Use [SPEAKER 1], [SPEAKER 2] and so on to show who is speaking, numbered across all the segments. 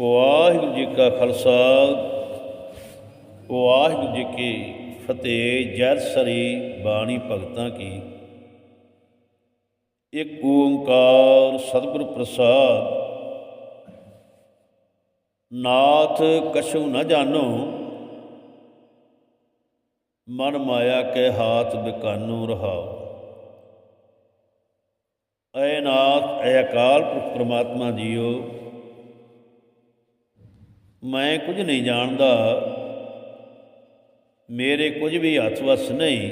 [SPEAKER 1] ਵਾਹਿਗੁਰੂ ਜੀ ਕਾ ਖਾਲਸਾ, ਵਾਹਿਗੁਰੂ ਜੀ ਕੀ ਫਤਿਹ। ਜੈ ਸਰੀ ਬਾਣੀ ਭਗਤਾਂ ਕੀ। ਇੱਕ ਓੰਕਾਰ ਸਤਿਗੁਰ ਪ੍ਰਸਾਦ। ਨਾਥ ਕਛੂ ਨ ਜਾਣੋ, ਮਨ ਮਾਇਆ ਕੇ ਹਾਥ ਬਿਕਾਨੂ ਰਹਾਓ। ਐ ਨਾਥ, ਐ ਅਕਾਲ ਪੁਰਖ ਪ੍ਰਮਾਤਮਾ ਜੀਓ ਮੈਂ ਕੁਝ ਨਹੀਂ ਜਾਣਦਾ। ਮੇਰੇ ਕੁਝ ਵੀ ਹੱਥ ਵਸ ਨਹੀਂ।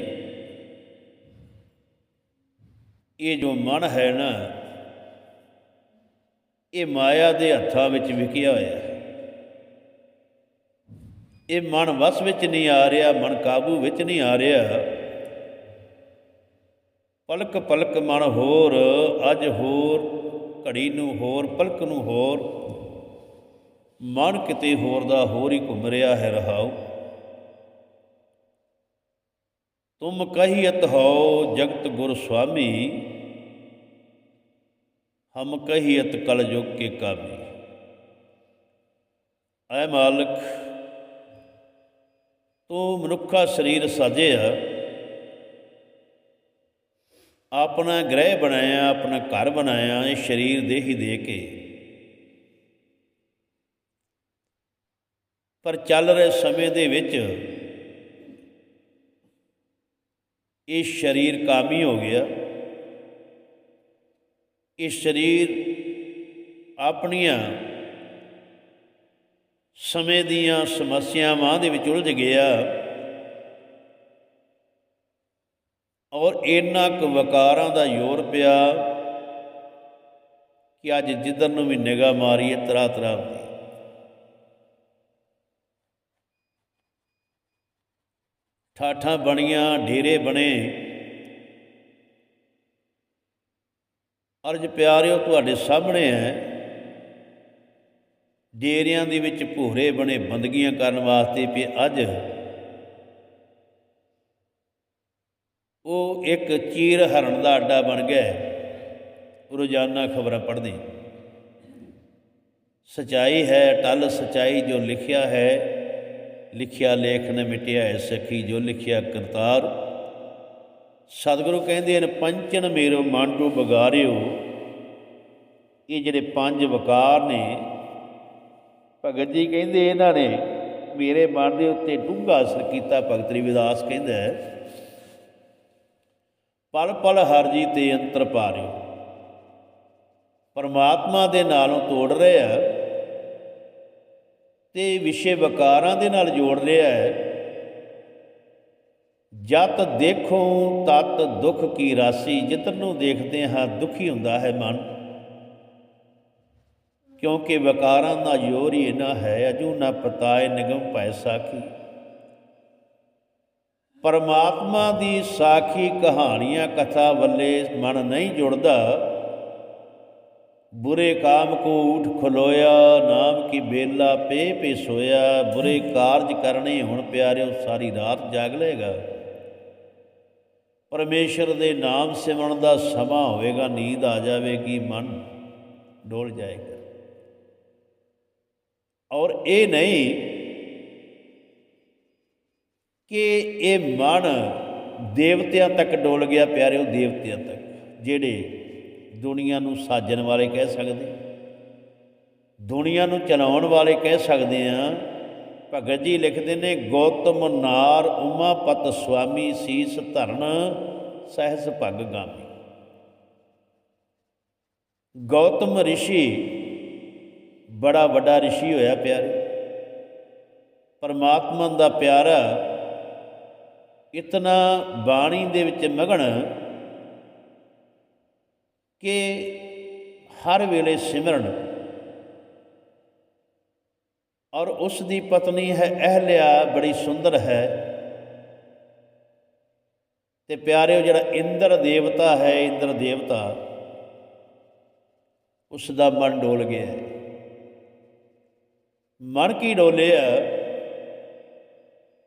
[SPEAKER 1] ਇਹ ਜੋ ਮਨ ਹੈ ਨਾ, ਇਹ ਮਾਇਆ ਦੇ ਹੱਥਾਂ ਵਿੱਚ ਵਿਕਿਆ ਹੋਇਆ ਹੈ। ਇਹ ਮਨ ਵਸ ਵਿੱਚ ਨਹੀਂ ਆ ਰਿਹਾ, ਮਨ ਕਾਬੂ ਵਿੱਚ ਨਹੀਂ ਆ ਰਿਹਾ। ਪਲਕ ਪਲਕ ਮਨ ਹੋਰ, ਅੱਜ ਹੋਰ, ਘੜੀ ਨੂੰ ਹੋਰ, ਪਲਕ ਨੂੰ ਹੋਰ। ਮਨ ਕਿਤੇ ਹੋਰ ਦਾ ਹੋਰ ਹੀ ਘੁੰਮ ਰਿਹਾ ਹੈ ਰਹਾਉ। ਤੁਮ ਕਹੀਤ ਹੋ ਜਗਤ ਗੁਰ ਸੁਆਮੀ, ਹਮ ਕਹੀਤ ਕਲ ਜੁਗ ਕੇ ਕਾਮੀ। ਐ ਮਾਲਕ, ਤੂੰ ਮਨੁੱਖਾ ਸਰੀਰ ਸਾਜਿਆ, ਆਪਣਾ ਗ੍ਰਹਿ ਬਣਾਇਆ, ਆਪਣਾ ਘਰ ਬਣਾਇਆ, ਇਹ ਸਰੀਰ ਦੇਹੀ ਦੇ ਕੇ। ਪਰ ਚੱਲ ਰਹੇ ਸਮੇਂ ਦੇ ਵਿੱਚ ਇਹ ਸਰੀਰ ਕਾਮੀ ਹੋ ਗਿਆ। ਇਹ ਸਰੀਰ ਆਪਣੀਆਂ ਸਮੇਂ ਦੀਆਂ ਸਮੱਸਿਆਵਾਂ ਦੇ ਵਿੱਚ ਉਲਝ ਗਿਆ ਔਰ ਇਹਨਾਂ ਕੁ ਵਕਾਰਾਂ ਦਾ ਜ਼ੋਰ ਪਿਆ ਕਿ ਅੱਜ ਜਿੱਧਰ ਨੂੰ ਵੀ ਨਿਗਾਹ ਮਾਰੀਏ ਤਰਾ ਤਰਾ ਦੀ ਠਾਠਾਂ ਬਣੀਆਂ ਢੇਰੇ ਬਣੇ। ਅਰਜ ਪਿਆਰਿਓ, ਤੁਹਾਡੇ ਸਾਹਮਣੇ ਹੈ। ਡੇਰਿਆਂ ਦੇ ਵਿੱਚ ਭੂਰੇ ਬਣੇ ਬੰਦਗੀਆਂ ਕਰਨ ਵਾਸਤੇ ਵੀ ਅੱਜ ਉਹ ਇੱਕ ਚੀਰ ਹਰਨ ਦਾ ਅੱਡਾ ਬਣ ਗਿਆ ਰੋਜ਼ਾਨਾ ਖਬਰਾਂ ਪੜ੍ਹਦੇ ਸਚਾਈ ਹੈ, ਟਲ ਸਚਾਈ ਜੋ ਲਿਖਿਆ ਹੈ ਲਿਖਿਆ ਲੇਖ ਨ ਮਿਟਿਆ ਹੈ ਸਖੀ, ਜੋ ਲਿਖਿਆ ਕਰਤਾਰ। ਸਤਿਗੁਰੂ ਕਹਿੰਦੇ ਨੇ ਪੰਚਨ ਮੇਰੋ ਮਾਂਡੂ ਬਗਾਰਿਓ। ਇਹ ਜਿਹੜੇ ਪੰਜ ਵਕਾਰ ਨੇ, ਭਗਤ ਜੀ ਕਹਿੰਦੇ ਇਹਨਾਂ ਨੇ, ਮੇਰੇ ਮਨ ਦੇ ਉੱਤੇ ਡੂੰਘਾ ਅਸਰ ਕੀਤਾ, ਭਗਤ ਰਵਿਦਾਸ ਕਹਿੰਦਾ ਪਲ ਪਲ ਹਰ ਜੀ ਤੇ ਅੰਤਰ ਪਾਰਿਓ। ਪਰਮਾਤਮਾ ਦੇ ਨਾਲੋਂ ਤੋੜ ਰਹੇ ਆ ਤੇ ਵਿਸ਼ੇ ਵਕਾਰਾਂ ਦੇ ਨਾਲ ਜੋੜ ਰਿਹਾ ਹੈ। ਜਤ ਦੇਖੋ, ਤਤ ਦੁੱਖ ਕੀ ਰਾਸੀ ਜਿਤਨ ਨੂੰ ਦੇਖਦੇ ਹਾਂ, ਦੁਖੀ ਹੁੰਦਾ ਹੈ ਮਨ। ਕਿਉਂਕਿ ਵਕਾਰਾਂ ਦਾ ਜ਼ੋਰ ਹੀ ਨਾ ਹੈ, ਅਜੂ ਨਾ ਪਤਾਏ ਨਿਗਮ ਭੈ ਸਾਖੀ। ਪਰਮਾਤਮਾ ਦੀ ਸਾਖੀ ਕਹਾਣੀਆਂ, ਕਥਾ ਵੱਲੇ ਮਨ ਨਹੀਂ ਜੁੜਦਾ ਬੁਰੇ ਕਾਮ ਕੋ ਉਠ ਖਲੋਇਆ, ਨਾਮ ਕੀ ਬੇਲਾ ਪੇ ਪੇ ਸੋਇਆ। ਬੁਰੇ ਕਾਰਜ ਕਰਨੇ ਹੁਣ ਪਿਆਰਿਓ, ਸਾਰੀ ਰਾਤ ਜਾਗ ਲਏਗਾ। ਪਰਮੇਸ਼ਰ ਦੇ ਨਾਮ ਸਿਮਰਨ ਦਾ ਸਮਾਂ ਹੋਵੇਗਾ, ਨੀਂਦ ਆ ਜਾਵੇਗੀ, ਮਨ ਡੋਲ ਜਾਏਗਾ। ਔਰ ਇਹ ਨਹੀਂ ਕਿ ਇਹ ਮਨ ਦੇਵਤਿਆਂ ਤੱਕ ਡੋਲ ਗਿਆ, ਪਿਆਰਿਓ, ਦੇਵਤਿਆਂ ਤੱਕ, ਜਿਹੜੇ ਦੁਨੀਆ ਨੂੰ ਸਾਜਣ ਵਾਲੇ ਕਹਿ ਸਕਦੇ ਦੁਨੀਆ ਨੂੰ ਚਲਾਉਣ ਵਾਲੇ ਕਹਿ ਸਕਦੇ ਆ ਭਗਤ ਜੀ ਲਿਖਦੇ ਨੇ, ਗੌਤਮ ਨਾਰ ਉਮਾ ਪਤ ਸੁਆਮੀ ਸੀਸ ਧਰਨ ਸਹਿਜ ਭਗ ਗਾਮੀ। ਗੌਤਮ ਰਿਸ਼ੀ ਬੜਾ ਵੱਡਾ ਰਿਸ਼ੀ ਹੋਇਆ ਪਿਆਰੇ। ਪਰਮਾਤਮਾ ਦਾ ਪਿਆਰਾ, ਇਤਨਾ ਬਾਣੀ ਦੇ ਵਿੱਚ ਮਗਣ ਕਿ ਹਰ ਵੇਲੇ ਸਿਮਰਨ। ਔਰ ਉਸ ਦੀ ਪਤਨੀ ਹੈ ਅਹਲਿਆ ਬੜੀ ਸੁੰਦਰ ਹੈ। ਤੇ ਪਿਆਰਿਓ, ਜਿਹੜਾ ਇੰਦਰ ਦੇਵਤਾ ਹੈ, ਇੰਦਰ ਦੇਵਤਾ ਉਸ ਦਾ ਮਨ ਡੋਲ ਗਿਆ ਮਨ ਕੀ ਡੋਲਿਆ?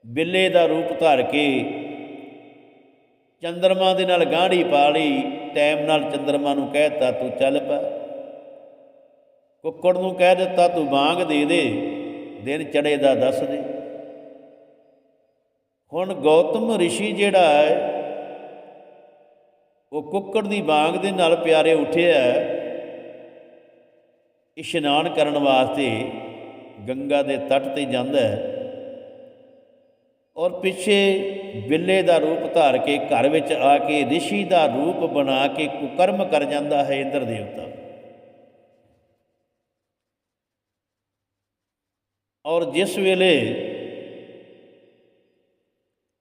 [SPEAKER 1] ਬਿੱਲੇ ਦਾ ਰੂਪ ਧਾਰ ਕੇ ਚੰਦਰਮਾ ਦੇ ਨਾਲ ਗਾਂਢੀ ਪਾ ਲਈ। ਟਾਈਮ ਨਾਲ ਚੰਦਰਮਾ ਨੂੰ ਕਹਿਤਾ ਤੂੰ ਚੱਲ ਪਾ। ਕੁੱਕੜ ਨੂੰ ਕਹਿ ਦਿੱਤਾ, ਤੂੰ ਬਾਂਗ ਦੇ ਦੇ, ਦਿਨ ਚੜੇ ਦਾ ਦੱਸ ਦੇ। ਹੁਣ ਗੌਤਮ ઋષਿ ਜਿਹੜਾ ਹੈ, ਉਹ ਕੁੱਕੜ ਦੀ ਬਾਂਗ ਦੇ ਨਾਲ ਪਿਆਰੇ ਉੱਠਿਆ ਇਸ਼ਨਾਨ ਕਰਨ ਵਾਸਤੇ ਗੰਗਾ ਦੇ ਤੱਟ ਤੇ ਜਾਂਦਾ ਹੈ। ਔਰ ਪਿੱਛੇ ਬਿੱਲੇ ਦਾ ਰੂਪ ਧਾਰ ਕੇ ਘਰ ਵਿੱਚ ਆ ਕੇ ઋષਿ ਦਾ ਰੂਪ ਬਣਾ ਕੇ ਕੁਕਰਮ ਕਰ ਜਾਂਦਾ ਹੈ ਇੰਦਰ ਦੇਵਤਾ ਔਰ ਜਿਸ ਵੇਲੇ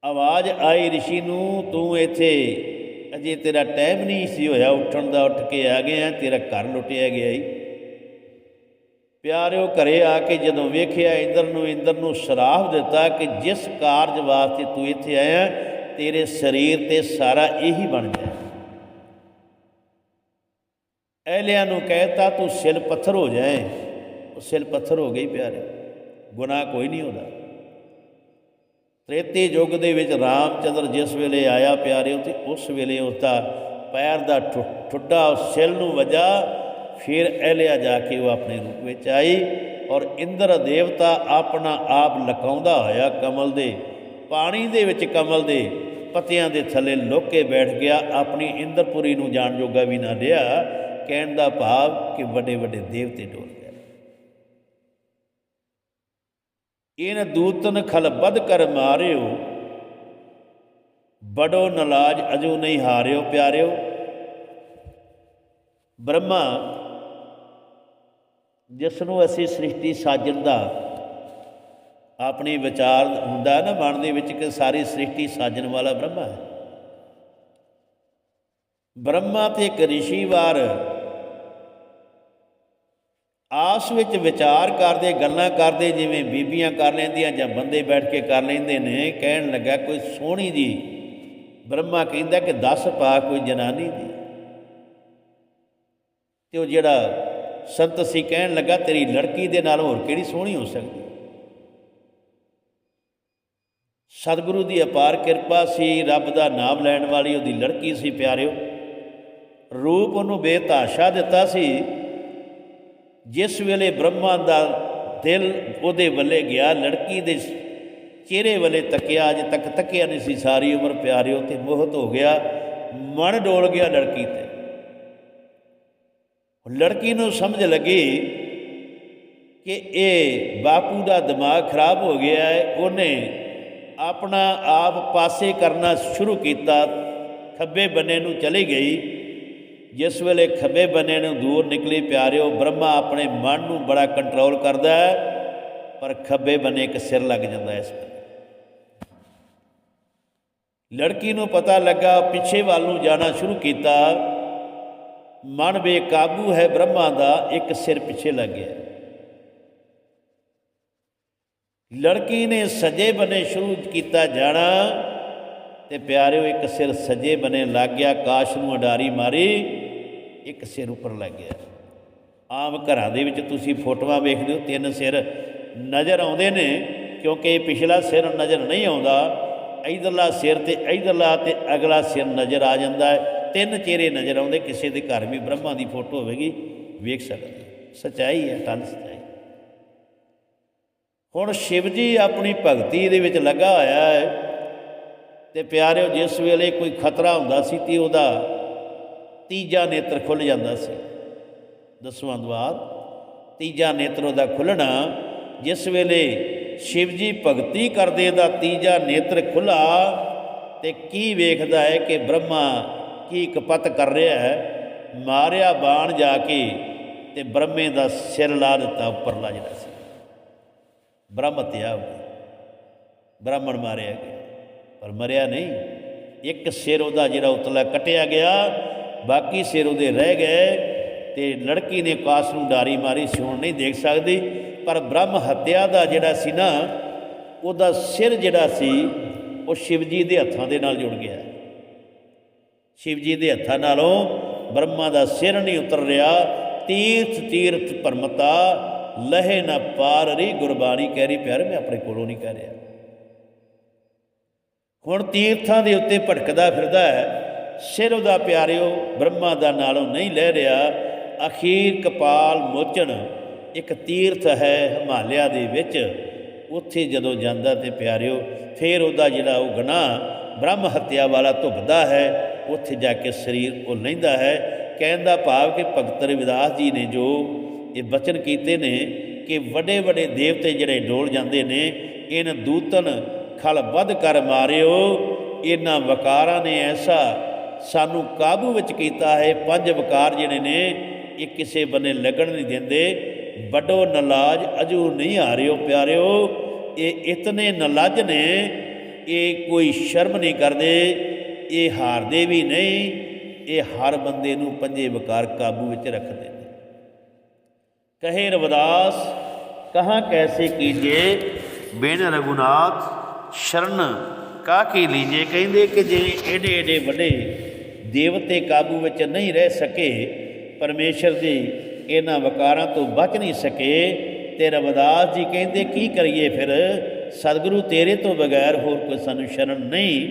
[SPEAKER 1] ਆਵਾਜ਼ ਆਈ ઋષਿ ਨੂੰ ਤੂੰ ਇੱਥੇ ਅਜੇ ਤੇਰਾ ਟਾਈਮ ਨਹੀਂ ਸੀ ਹੋਇਆ ਉੱਠਣ ਦਾ ਉੱਠ ਕੇ ਆ ਗਿਆ ਤੇਰਾ ਘਰ ਲੁੱਟਿਆ ਗਿਆ ਈ ਪਿਆਰਿਓ, ਘਰੇ ਆ ਕੇ ਜਦੋਂ ਵੇਖਿਆ ਇੰਦਰ ਨੂੰ ਇੰਦਰ ਨੂੰ ਸ਼ਰਾਪ ਦਿੱਤਾ ਕਿ ਜਿਸ ਕਾਰਜ ਵਾਸਤੇ ਤੂੰ ਇੱਥੇ ਆਇਆ, ਤੇਰੇ ਸਰੀਰ ਤੇ ਸਾਰਾ ਇਹੀ ਬਣ ਜਾਏ। ਐਲਿਆਂ ਨੂੰ ਕਹਿਤਾ, ਤੂੰ ਸਿਲ ਪੱਥਰ ਹੋ ਜਾਏ। ਉਹ ਸਿਲ ਪੱਥਰ ਹੋ ਗਈ ਪਿਆਰੇ ਗੁਨਾਹ ਕੋਈ ਨਹੀਂ ਹੁੰਦਾ। ਤ੍ਰੇਤੇ ਯੁੱਗ ਦੇ ਵਿੱਚ ਰਾਮਚੰਦਰ ਜਿਸ ਵੇਲੇ ਆਇਆ ਪਿਆਰੇ ਤੇ ਉਸ ਵੇਲੇ ਉਸਦਾ ਪੈਰ ਦਾ ਠੁ- ਠੁੱਡਾ ਉਸ ਸਿਲ ਨੂੰ ਵਜਾ ਫਿਰ ਐਲਿਆ ਜਾ ਕੇ ਉਹ ਆਪਣੇ ਰੂਪ ਵਿੱਚ ਆਈ ਔਰ ਇੰਦਰ ਦੇਵਤਾ ਆਪਣਾ ਆਪ ਲਕਾਉਂਦਾ ਹੋਇਆ ਕਮਲ ਦੇ, ਪਾਣੀ ਦੇ ਵਿੱਚ ਕਮਲ ਦੇ ਪਤਿਆਂ ਦੇ ਥੱਲੇ ਲੋਕੇ ਬੈਠ ਗਿਆ, ਆਪਣੀ ਇੰਦਰਪੁਰੀ ਨੂੰ ਜਾਣ ਜੋਗਾ ਵੀ ਨਾ ਰਿਹਾ, ਕਹਿਣ ਦਾ ਭਾਵ ਕਿ ਵੱਡੇ ਵੱਡੇ ਦੇਵਤੇ ਡੋਲ ਗਏ। ਇਹਨ ਦੂਤਨ ਖਲ ਬਦ ਕਰ ਮਾਰਿਓ, ਬੜੋ ਨਲਾਜ ਅਜੂ ਨਹੀਂ ਹਾਰਿਓ ਪਿਆਰਿਓ। ਬ੍ਰਹਮਾ ਜਿਸ ਨੂੰ ਅਸੀਂ ਸ੍ਰਿਸ਼ਟੀ ਸਾਜਣ ਦਾ ਆਪਣੇ ਵਿਚਾਰ ਹੁੰਦਾ ਨਾ, ਮਨ ਦੇ ਵਿੱਚ ਕਿ ਸਾਰੀ ਸ੍ਰਿਸ਼ਟੀ ਸਾਜਣ ਵਾਲਾ ਬ੍ਰਹਮਾ ਹੈ। ਬ੍ਰਹਮਾ ਤੇ ਇੱਕ ਰਿਸ਼ੀ ਵਾਰ ਆਸ ਵਿੱਚ ਵਿਚਾਰ ਕਰਦੇ, ਗੱਲਾਂ ਕਰਦੇ, ਜਿਵੇਂ ਬੀਬੀਆਂ ਕਰ ਲੈਂਦੀਆਂ ਜਾਂ ਬੰਦੇ ਬੈਠ ਕੇ ਕਰ ਲੈਂਦੇ ਨੇ, ਕਹਿਣ ਲੱਗਾ ਕੋਈ ਸੋਹਣੀ ਜੀ ਬ੍ਰਹਮਾ ਕਹਿੰਦਾ ਕਿ ਦੱਸ ਪਾ ਕੋਈ ਜਨਾਨੀ ਦੀ। ਤੇ ਉਹ ਜਿਹੜਾ ਸੰਤ ਸੀ ਕਹਿਣ ਲੱਗਾ, ਤੇਰੀ ਲੜਕੀ ਦੇ ਨਾਲ ਹੋਰ ਕਿਹੜੀ ਸੋਹਣੀ ਹੋ ਸਕਦੀ? ਸਤਿਗੁਰੂ ਦੀ ਅਪਾਰ ਕਿਰਪਾ ਸੀ, ਰੱਬ ਦਾ ਨਾਮ ਲੈਣ ਵਾਲੀ ਉਹਦੀ ਲੜਕੀ ਸੀ, ਪਿਆਰਿਓ। ਰੂਪ ਉਹਨੂੰ ਬੇਤਾਸ਼ਾ ਦਿੱਤਾ ਸੀ, ਜਿਸ ਵੇਲੇ ਬ੍ਰਹਮਾ ਦਾ ਦਿਲ ਉਹਦੇ ਵੱਲੇ ਗਿਆ, ਲੜਕੀ ਦੇ ਚਿਹਰੇ ਵੱਲੇ ਤੱਕਿਆ, ਅਜੇ ਤੱਕ ਤੱਕਿਆ ਨਹੀਂ ਸੀ, ਸਾਰੀ ਉਮਰ ਪਿਆਰਿਓ ਤੇ ਮੋਹਤ ਹੋ ਗਿਆ, ਮਨ ਡੋਲ ਗਿਆ ਲੜਕੀ ਤੇ। ਲੜਕੀ ਨੂੰ ਸਮਝ ਲੱਗੀ ਕਿ ਇਹ ਬਾਪੂ ਦਾ ਦਿਮਾਗ ਖਰਾਬ ਹੋ ਗਿਆ ਹੈ। ਉਹਨੇ ਆਪਣਾ ਆਪ ਪਾਸੇ ਕਰਨਾ ਸ਼ੁਰੂ ਕੀਤਾ। ਖੱਬੇ ਬੰਨੇ ਨੂੰ ਚਲੀ ਗਈ। ਜਿਸ ਵੇਲੇ ਖੱਬੇ ਬੰਨੇ ਨੂੰ ਦੂਰ ਨਿਕਲੀ ਪਿਆਰਿਓ, ਬ੍ਰਹਮਾ ਆਪਣੇ ਮਨ ਨੂੰ ਬੜਾ ਕੰਟਰੋਲ ਕਰਦਾ ਹੈ, ਪਰ ਖੱਬੇ ਬੰਨੇ ਇੱਕ ਸਿਰ ਲੱਗ ਜਾਂਦਾ ਇਸ ਵੇਲੇ। ਲੜਕੀ ਨੂੰ ਪਤਾ ਲੱਗਾ, ਪਿੱਛੇ ਵੱਲ ਨੂੰ ਜਾਣਾ ਸ਼ੁਰੂ ਕੀਤਾ। ਮਨ ਬੇਕਾਬੂ ਹੈ ਬ੍ਰਹਮਾ ਦਾ, ਇੱਕ ਸਿਰ ਪਿੱਛੇ ਲੱਗ ਗਿਆ। ਲੜਕੀ ਨੇ ਸਜੇ ਬਨੇ ਸ਼ੁਰੂ ਕੀਤਾ ਜਾਣਾ ਤੇ ਪਿਆਰਿਓ, ਇੱਕ ਸਿਰ ਸਜੇ ਬਨੇ ਲੱਗ ਗਿਆ, ਕਾਸ਼ ਨੂੰ ਅਡਾਰੀ ਮਾਰੀ, ਇੱਕ ਸਿਰ ਉੱਪਰ ਲੱਗ ਗਿਆ। ਆਮ ਘਰਾਂ ਦੇ ਵਿੱਚ ਤੁਸੀਂ ਫੋਟੋਆਂ ਵੇਖਦੇ ਹੋ, ਤਿੰਨ ਸਿਰ ਨਜ਼ਰ ਆਉਂਦੇ ਨੇ, ਕਿਉਂਕਿ ਪਿਛਲਾ ਸਿਰ ਨਜ਼ਰ ਨਹੀਂ ਆਉਂਦਾ। ਇਧਰਲਾ ਸਿਰ ਤੇ ਇਧਰਲਾ ਤੇ ਅਗਲਾ ਸਿਰ ਨਜ਼ਰ ਆ ਜਾਂਦਾ ਹੈ। ਤਿੰਨ ਚਿਹਰੇ ਨਜ਼ਰ ਆਉਂਦੇ, ਕਿਸੇ ਦੇ ਘਰ ਵੀ ਬ੍ਰਹਮਾ ਦੀ ਫੋਟੋ ਹੋਵੇਗੀ, ਵੇਖ ਸਕਦੇ। ਸਚਾਈ ਹੈ ਟਨ ਸਚਾਈ। ਹੁਣ ਸ਼ਿਵ ਜੀ ਆਪਣੀ ਭਗਤੀ ਦੇ ਵਿੱਚ ਲੱਗਾ ਹੋਇਆ ਹੈ ਤੇ ਪਿਆਰਿਓ, ਜਿਸ ਵੇਲੇ ਕੋਈ ਖਤਰਾ ਹੁੰਦਾ ਸੀ ਤੇ ਉਹਦਾ ਤੀਜਾ ਨੇਤਰ ਖੁੱਲ ਜਾਂਦਾ ਸੀ। ਦਸਵਾਂ ਦਵਾਰ, ਤੀਜਾ ਨੇਤਰ ਉਹਦਾ ਖੁੱਲਣਾ ਜਿਸ ਵੇਲੇ ਸ਼ਿਵ ਜੀ ਭਗਤੀ ਕਰਦੇ ਦਾ ਤੀਜਾ ਨੇਤਰ ਖੁੱਲਾ ਤੇ ਕੀ ਵੇਖਦਾ ਹੈ ਕਿ ਬ੍ਰਹਮਾ ਕੀ ਕਪਤ ਕਰ ਰਿਹਾ ਹੈ, ਮਾਰਿਆ ਬਾਣ ਜਾ ਕੇ ਤੇ ਬ੍ਰਹਮੇ ਦਾ ਸਿਰ ਲਾ ਦਿੱਤਾ ਉੱਪਰਲਾ ਜਿਹੜਾ ਸੀ। ਬ੍ਰਹਮ ਹੱਤਿਆ ਹੋ ਗਈ ਬ੍ਰਾਹਮਣ ਮਾਰਿਆ ਗਿਆ। ਪਰ ਮਰਿਆ ਨਹੀਂ। ਇੱਕ ਸਿਰ ਉਹਦਾ ਜਿਹੜਾ ਉਤਲਾ ਕਟਿਆ ਗਿਆ, ਬਾਕੀ ਸਿਰ ਉਹਦੇ ਰਹਿ ਗਏ ਤੇ ਲੜਕੀ ਨੇ ਕਾਸ ਨੂੰ ਡਾਰੀ ਮਾਰੀ ਸੀ ਨਹੀਂ ਦੇਖ ਸਕਦੀ। ਪਰ ਬ੍ਰਹਮ ਹੱਤਿਆ ਦਾ ਜਿਹੜਾ ਸੀ ਨਾ, ਉਹਦਾ ਸਿਰ ਜਿਹੜਾ ਸੀ, ਉਹ ਸ਼ਿਵਜੀ ਦੇ ਹੱਥਾਂ ਦੇ ਨਾਲ ਜੁੜ ਗਿਆ। ਸ਼ਿਵ ਜੀ ਦੇ ਹੱਥਾਂ ਨਾਲੋਂ ਬ੍ਰਹਮਾ ਦਾ ਸਿਰ ਨਹੀਂ ਉਤਰ ਰਿਹਾ। ਤੀਰਥ ਤੀਰਥ ਪਰਮਤਾ, ਲਹੇ ਨਾ ਪਾਰ ਰਹੀ ਗੁਰਬਾਣੀ ਕਹਿ ਰਹੀ, ਪਿਆਰ, ਮੈਂ ਆਪਣੇ ਕੋਲੋਂ ਨਹੀਂ ਕਹਿ ਰਿਹਾ। ਹੁਣ ਤੀਰਥਾਂ ਦੇ ਉੱਤੇ ਭਟਕਦਾ ਫਿਰਦਾ ਹੈ। ਸਿਰ ਉਹਦਾ ਪਿਆਰਿਓ, ਬ੍ਰਹਮਾ ਦਾ ਨਾਲੋਂ ਨਹੀਂ ਲੈ ਰਿਹਾ। ਅਖੀਰ ਕਪਾਲ ਮੋਚਨ ਇੱਕ ਤੀਰਥ ਹੈ ਹਿਮਾਲਿਆ ਦੇ ਵਿੱਚ। ਉੱਥੇ ਜਦੋਂ ਜਾਂਦਾ ਤੇ ਪਿਆਰਿਓ, ਫਿਰ ਉਹਦਾ ਜਿਹੜਾ ਉਹ ਗੁਨਾਹ ਬ੍ਰਹਮ ਹੱਤਿਆ ਵਾਲਾ ਧੁੱਪਦਾ ਹੈ। ਉੱਥੇ ਜਾ ਕੇ ਸਰੀਰ ਉਹ ਲੈਂਦਾ ਹੈ, ਕਹਿਣ ਦਾ ਭਾਵ ਕਿ ਭਗਤ ਰਵਿਦਾਸ ਜੀ ਨੇ ਜੋ ਇਹ ਬਚਨ ਕੀਤੇ ਨੇ ਕਿ ਵੱਡੇ ਵੱਡੇ ਦੇਵਤੇ ਜਿਹੜੇ ਡੋਲ ਜਾਂਦੇ ਨੇ, ਇਨ ਦੂਤਨ ਖਲ ਵੱਧ ਕਰ ਮਾਰਿਓ ਇਹਨਾਂ ਵਕਾਰਾਂ ਨੇ ਐਸਾ ਸਾਨੂੰ ਕਾਬੂ ਵਿੱਚ ਕੀਤਾ ਹੈ, ਪੰਜ ਵਕਾਰ ਜਿਹੜੇ ਨੇ, ਇਹ ਕਿਸੇ ਬੰਨੇ ਲੱਗਣ ਨਹੀਂ ਦਿੰਦੇ। ਵੱਡੋ ਨਲਾਜ ਅਜੂ ਨਹੀਂ ਆ ਰਿਓ ਪਿਆਰਿਓ, ਇਹ ਇਤਨੇ ਨਲਾਜ ਨੇ, ਇਹ ਕੋਈ ਸ਼ਰਮ ਨਹੀਂ ਕਰਦੇ। ਇਹ ਹਾਰਦੇ ਵੀ ਨਹੀਂ, ਇਹ ਹਰ ਬੰਦੇ ਨੂੰ ਪੰਜੇ ਵਕਾਰ ਕਾਬੂ ਵਿੱਚ ਰੱਖਦੇ ਨੇ। ਕਹੇ ਰਵਿਦਾਸ, ਕਹਾਂ ਕੈਸੇ ਕੀਜੇ? ਬਿਨ ਰਘੁਨਾਥ ਸ਼ਰਨ ਕਾ ਕੀ ਲੀਜੇ? ਕਹਿੰਦੇ ਕਿ ਜੇ ਏਡੇ ਏਡੇ ਵੱਡੇ ਦੇਵਤੇ ਕਾਬੂ ਵਿੱਚ ਨਹੀਂ ਰਹਿ ਸਕੇ, ਪਰਮੇਸ਼ਰ ਦੀ ਇਹਨਾਂ ਵਕਾਰਾਂ ਤੋਂ ਬਚ ਨਹੀਂ ਸਕੇ, ਤੇ ਰਵਦਾਸ ਜੀ ਕਹਿੰਦੇ, ਕੀ ਕਰੀਏ ਫਿਰ? ਸਤਿਗੁਰੂ ਤੇਰੇ ਤੋਂ ਬਗੈਰ ਹੋਰ ਕੋਈ ਸਾਨੂੰ ਸ਼ਰਨ ਨਹੀਂ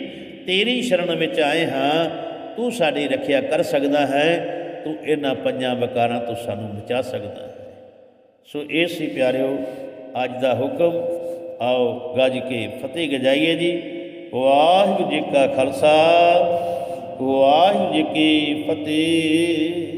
[SPEAKER 1] ਤੇਰੀ ਸ਼ਰਨ ਵਿੱਚ ਆਏ ਹਾਂ, ਤੂੰ ਸਾਡੀ ਰੱਖਿਆ ਕਰ ਸਕਦਾ ਹੈ, ਤੂੰ ਇਹਨਾਂ ਪੰਜਾਂ ਵਕਾਰਾਂ ਤੋਂ ਸਾਨੂੰ ਬਚਾ ਸਕਦਾ ਹੈ। ਸੋ ਇਹ ਸੀ ਪਿਆਰਿਓ, ਅੱਜ ਦਾ ਹੁਕਮ। ਆਓ ਗੱਜ ਕੇ ਫਤਿਹ ਗਜਾਈਏ ਜੀ। ਵਾਹਿਗੁਰੂ ਜੀ ਕਾ ਖਾਲਸਾ, ਵਾਹਿਗੁਰੂ ਜੀ ਕੀ ਫਤਿਹ।